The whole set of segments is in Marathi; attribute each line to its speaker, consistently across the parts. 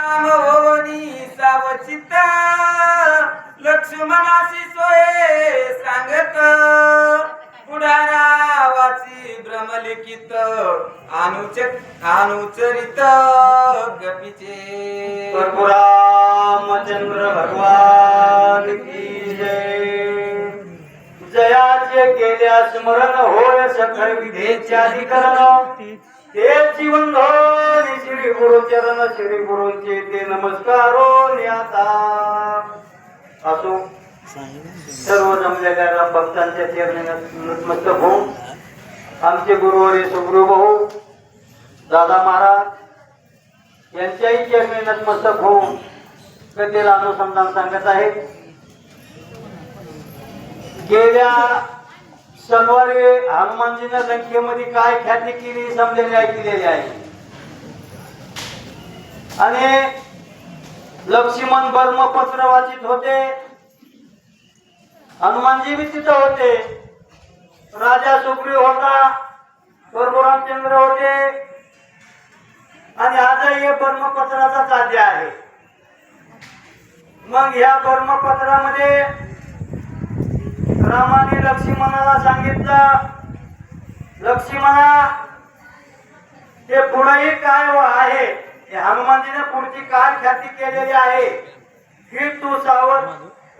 Speaker 1: भवनी सावचित लक्ष्मणाशी सोये सांगत. पुढारावाची भ्रमलिखित अनुच अनुचरित गपीचे.
Speaker 2: जयाचे केल्या स्मरण होय सकळ विधेचे अधिकरण. ते जीवन धोनी श्री गुरु चरण श्री गुरुचे ते नमस्कारो न्याता. असो. सर्व जमलेल्या राम भक्तांच्या चरणी नतमस्तक होऊन आमचे गुरुवारी सुगुरु भाऊ दादा महाराज यांच्याही चरणी नतमस्तक होऊन कथेला अनुसंधान सांगत आहे गेल्या शनिवारी हनुमानजीनं लंकेमध्ये काय ख्याती केली समजलेली ऐकलेली आहे. आणि लक्ष्मण बर्मपत्र वाचित होते. हनुमानजी बी तिथं होते. राजा सुग्रीव होता. परशुरामचंद्र होते. आणि आजही हे बर्मपत्राचा चाद्य आहे. मग ह्या बर्मपत्रामध्ये रामाने लक्ष्मणाला सांगितलं लक्ष्मणा ते पुढेही काय आहे? हे हनुमानजीने पुढची काय ख्याती केलेली आहे? ही तू सावध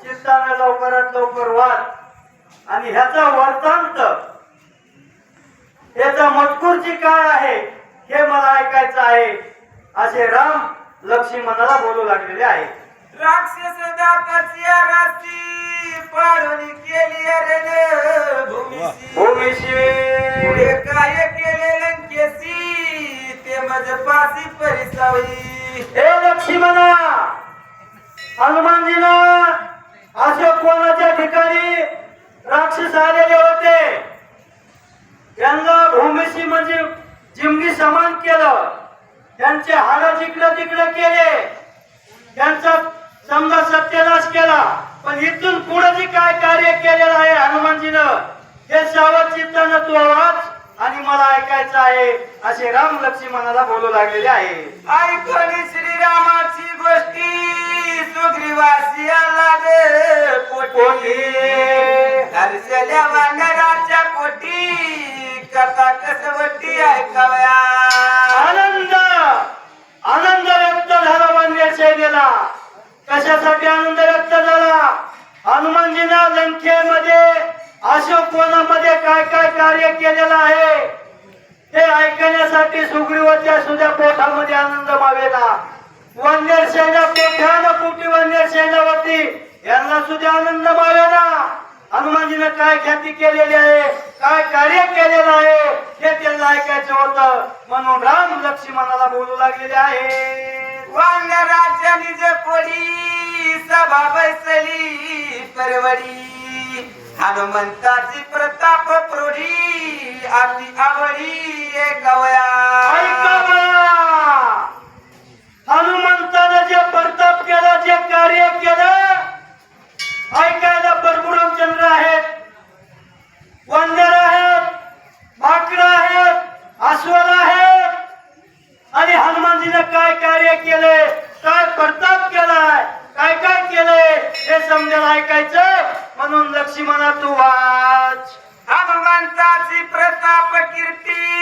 Speaker 2: चित्ताने लवकरात लवकर वाच. आणि ह्याचा वर्तांत याचा मजकूरची काय आहे हे मला ऐकायचं आहे. असे राम लक्ष्मणाला बोलू लागलेले आहे
Speaker 1: राक्षस दाताची राशी पाडून केली अरे भूमिशी काय केले लंकेसी ते मज पासी परिसावी
Speaker 2: हे लक्ष्मणा हनुमानजीला अशोक कोणाच्या ठिकाणी राक्षस आलेले होते त्यांना भूमिशी म्हणजे जिमगी समान केलं त्यांचे हाड जिकडे तिकडं केले त्यांचा समजा सत्यानाश केला पण इथून पुढे जे काय कार्य केलेलं आहे हनुमानजीनं हे सावध चित्तानं तू आवाज आणि मला ऐकायचं आहे असे राम लक्ष्मणाला बोलू लागलेले आहे.
Speaker 1: ऐकली श्रीरामाची गोष्टी सुग्रीवासी रे पोटी. हर्षल्या वानराच्या पोटी कथा कसवटी ऐकाव्या
Speaker 2: आनंद आनंद व्यक्त झाला वन्य सेनेला कशासाठी आनंद व्यक्त झाला हनुमानजीना लंकेमध्ये अशोकवनामध्ये काय काय कार्य केलेलं आहे ते ऐकण्यासाठी सुग्रीवाच्या सुद्धा पोठामध्ये आनंद मावेला वन्य सेना पोठ्यानं कुटी वन्य सेनावरती यांना सुद्धा आनंद मावेला हनुमानजीनं काय ख्याती केलेली आहे काय कार्य केलेलं आहे हे त्यांना ऐकायचं होतं. म्हणून राम लक्ष्मणाला बोलू लागलेले आहे.
Speaker 1: वांग राज्यानी जे पडी सभा बैसली परवडी हनुमंताची प्रताप प्रौढी अति आवडी गवया.
Speaker 2: हनुमंतानं जे प्रताप केला जे कार्य केलं ऐकायला परशुरामचंद्र आहेत. वंदर आहेत भाकड आहेत अस्वल आहेत. आणि हनुमानजीनं काय कार्य केले काय प्रताप केलाय? काय काय केलंय? हे समजेल ऐकायचं? म्हणून लक्ष्मण तू वाच.
Speaker 1: हनुमंताची प्रताप कीर्ती.